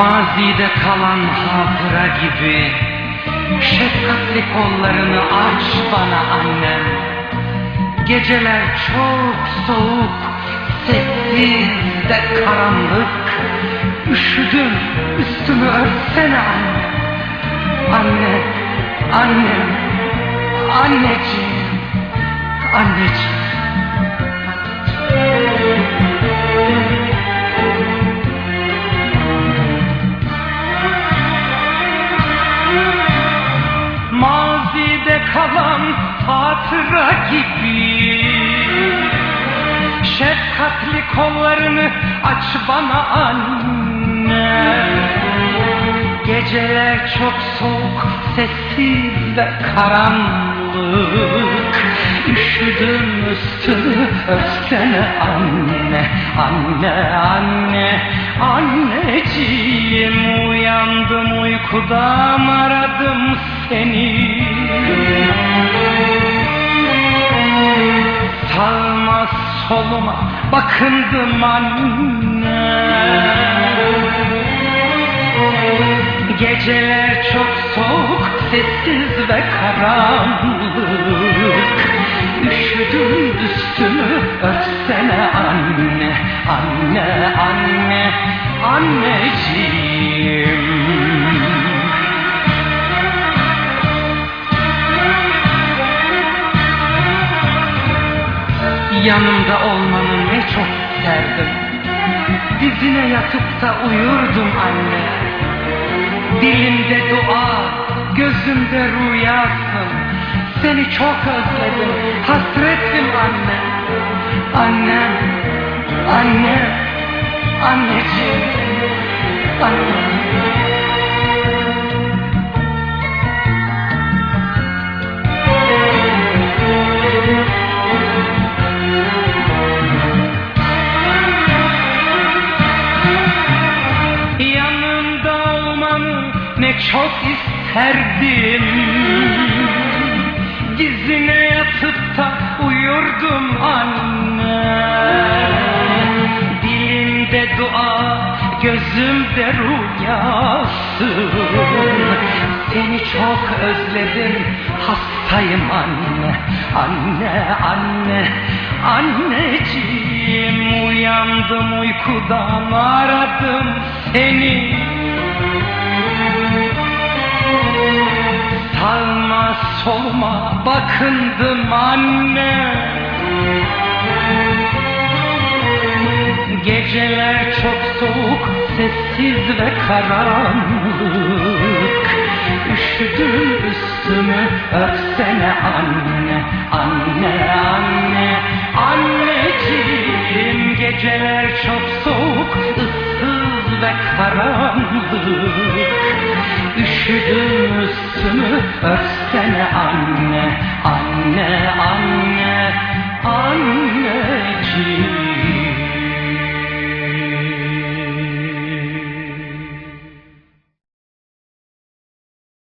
Mazide kalan hatıra gibi Şefkatli kollarını aç bana annem. Geceler çok soğuk Sessiz de karanlık. Üşüdüm üstümü örtsene anne. Anne, annem, anneciğim, anneciğim kalan hatıra gibi. Şefkatli kollarını aç bana anne. Geceler çok soğuk, sessiz ve karanlık. Üşüdüm üstümü örtsene anne Anne, anne, anneciğim Uyandım uykudan aradım seni Soluma bakındım anne. Geceler çok soğuk, sessiz ve karanlık. Üşüdüm üstümü örtsene anne Anne, anne, anneciğim Yanımda olmanı ne çok isterdim Dizine yatıp da uyurdum anne. Dilimde dua, gözümde rüyasın. Seni çok özledim, hasretim anne. Annem, annem, anneciğim, annem ne çok isterdim. Dizine yatıp da uyurdum anne. Dilimde dua, gözümde rüyasın Seni çok özledim, hastayım anne. Anne, anne, anneciğim. Uyandım uykudan aradım seni Soluma bakındım anne. Geceler çok soğuk, sessiz ve karanlık. Üşüdüm üstümü örtsene anne Anne, anne, anneciğim Geceler çok soğuk, ıssız ve karanlık Üşüdüm üstümü örtsene anne Anne,